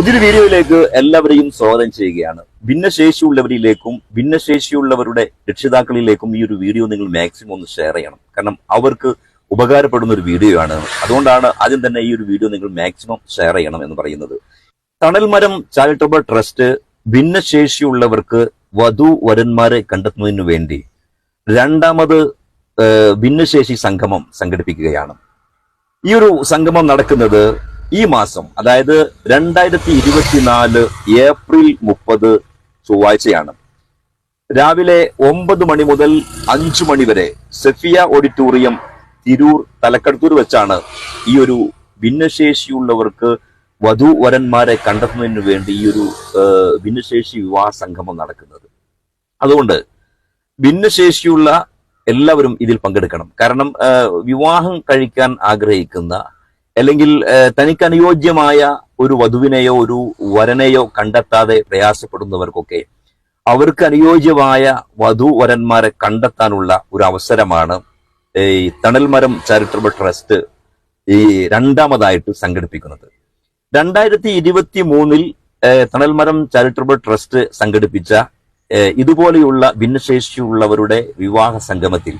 പുതിയൊരു വീഡിയോയിലേക്ക് എല്ലാവരെയും സ്വാഗതം ചെയ്യുകയാണ്. ഭിന്നശേഷിയുള്ളവരിലേക്കും ഭിന്നശേഷിയുള്ളവരുടെ രക്ഷിതാക്കളിലേക്കും ഈ ഒരു വീഡിയോ നിങ്ങൾ മാക്സിമം ഒന്ന് ഷെയർ ചെയ്യണം. കാരണം അവർക്ക് ഉപകാരപ്പെടുന്ന ഒരു വീഡിയോ ആണ്. അതുകൊണ്ടാണ് ആദ്യം തന്നെ ഈ ഒരു വീഡിയോ നിങ്ങൾ മാക്സിമം ഷെയർ ചെയ്യണം എന്ന് പറയുന്നത്. തണൽമരം ചാരിറ്റബിൾ ട്രസ്റ്റ് ഭിന്നശേഷിയുള്ളവർക്ക് വധു വരന്മാരെ കണ്ടെത്തുന്നതിനു വേണ്ടി രണ്ടാമത് ഭിന്നശേഷി സംഗമം സംഘടിപ്പിക്കുകയാണ്. ഈ ഒരു സംഗമം നടക്കുന്നത് ഈ മാസം അതായത് രണ്ടായിരത്തി ഇരുപത്തിനാല് ഏപ്രിൽ മുപ്പത് ചൊവ്വാഴ്ചയാണ്. രാവിലെ ഒമ്പത് മണി മുതൽ അഞ്ചു മണി വരെ സെഫിയ ഓഡിറ്റോറിയം തിരൂർ തലക്കടത്തൂർ വെച്ചാണ് ഈ ഒരു ഭിന്നശേഷിയുള്ളവർക്ക് വധുവരന്മാരെ കണ്ടെത്തുന്നതിന് വേണ്ടി ഈ ഒരു ഭിന്നശേഷി വിവാഹ സംഗമം നടക്കുന്നത്. അതുകൊണ്ട് ഭിന്നശേഷിയുള്ള എല്ലാവരും ഇതിൽ പങ്കെടുക്കണം. കാരണം വിവാഹം കഴിക്കാൻ ആഗ്രഹിക്കുന്ന അല്ലെങ്കിൽ തനിക്ക് അനുയോജ്യമായ ഒരു വധുവിനെയോ ഒരു വരനെയോ കണ്ടെത്താതെ പ്രയാസപ്പെടുന്നവർക്കൊക്കെ അവർക്ക് അനുയോജ്യമായ വധു വരന്മാരെ കണ്ടെത്താനുള്ള ഒരു അവസരമാണ് ഈ തണൽമരം ചാരിറ്റബിൾ ട്രസ്റ്റ് ഈ രണ്ടാമതായിട്ട് സംഘടിപ്പിക്കുന്നത്. രണ്ടായിരത്തി ഇരുപത്തി മൂന്നിൽ തണൽമരം ചാരിറ്റബിൾ ട്രസ്റ്റ് സംഘടിപ്പിച്ച ഇതുപോലെയുള്ള ഭിന്നശേഷിയുള്ളവരുടെ വിവാഹ സംഗമത്തിൽ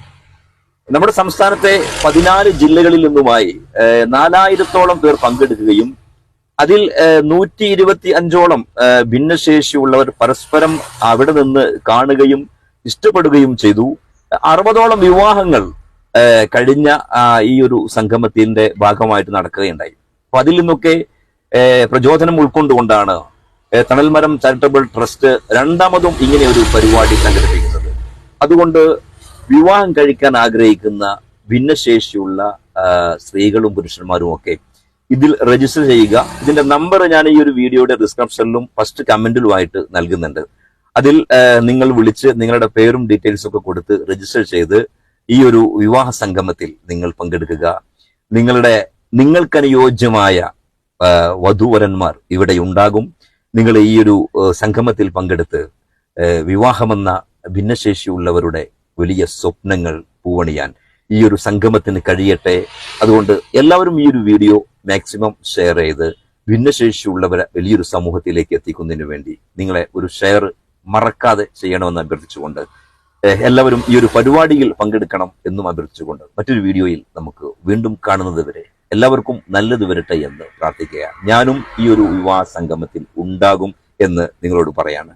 നമ്മുടെ സംസ്ഥാനത്തെ പതിനാല് ജില്ലകളിൽ നിന്നുമായി നാലായിരത്തോളം പേർ പങ്കെടുക്കുകയും അതിൽ നൂറ്റി ഇരുപത്തി അഞ്ചോളം ഭിന്നശേഷിയുള്ളവർ പരസ്പരം അവിടെ നിന്ന് കാണുകയും ഇഷ്ടപ്പെടുകയും ചെയ്തു. അറുപതോളം വിവാഹങ്ങൾ കഴിഞ്ഞ ഈ ഒരു സംഗമത്തിന്റെ ഭാഗമായിട്ട് നടക്കുകയുണ്ടായി. അപ്പൊ അതിൽ നിന്നൊക്കെ പ്രചോദനം ഉൾക്കൊണ്ടുകൊണ്ടാണ് തണൽമരം ചാരിറ്റബിൾ ട്രസ്റ്റ് രണ്ടാമതും ഇങ്ങനെ ഒരു പരിപാടി സംഘടിപ്പിക്കുന്നത്. അതുകൊണ്ട് വിവാഹം കഴിക്കാൻ ആഗ്രഹിക്കുന്ന ഭിന്നശേഷിയുള്ള സ്ത്രീകളും പുരുഷന്മാരും ഒക്കെ ഇതിൽ രജിസ്റ്റർ ചെയ്യുക. ഇതിന്റെ നമ്പർ ഞാൻ ഈ ഒരു വീഡിയോയുടെ ഡിസ്ക്രിപ്ഷനിലും ഫസ്റ്റ് കമന്റിലുമായിട്ട് നൽകുന്നുണ്ട്. അതിൽ നിങ്ങൾ വിളിച്ച് നിങ്ങളുടെ പേരും ഡീറ്റെയിൽസും ഒക്കെ കൊടുത്ത് രജിസ്റ്റർ ചെയ്ത് ഈ ഒരു വിവാഹ സംഗമത്തിൽ നിങ്ങൾ പങ്കെടുക്കുക. നിങ്ങളുടെ നിങ്ങൾക്കനുയോജ്യമായ വധുവരന്മാർ ഇവിടെ ഉണ്ടാകും. നിങ്ങൾ ഈ ഒരു സംഗമത്തിൽ പങ്കെടുത്ത് വിവാഹമെന്ന ഭിന്നശേഷിയുള്ളവരുടെ വലിയ സ്വപ്നങ്ങൾ പൂവണിയാൻ ഈ ഒരു സംഗമത്തിന് കഴിയട്ടെ. അതുകൊണ്ട് എല്ലാവരും ഈ ഒരു വീഡിയോ മാക്സിമം ഷെയർ ചെയ്ത് ഭിന്നശേഷിയുള്ളവരെ വലിയൊരു സമൂഹത്തിലേക്ക് എത്തിക്കുന്നതിന് വേണ്ടി നിങ്ങളെ ഒരു ഷെയർ മറക്കാതെ ചെയ്യണമെന്ന് അഭ്യർത്ഥിച്ചുകൊണ്ട് എല്ലാവരും ഈ ഒരു പരിപാടിയിൽ പങ്കെടുക്കണം എന്നും അഭ്യർത്ഥിച്ചുകൊണ്ട് മറ്റൊരു വീഡിയോയിൽ നമുക്ക് വീണ്ടും കാണുന്നത് വരെ എല്ലാവർക്കും നല്ലത് വരട്ടെ എന്ന് പ്രാർത്ഥിക്കുക ഞാനും ഈ ഒരു വിവാഹ സംഗമത്തിൽ ഉണ്ടാകും എന്ന് നിങ്ങളോട് പറയാണ്.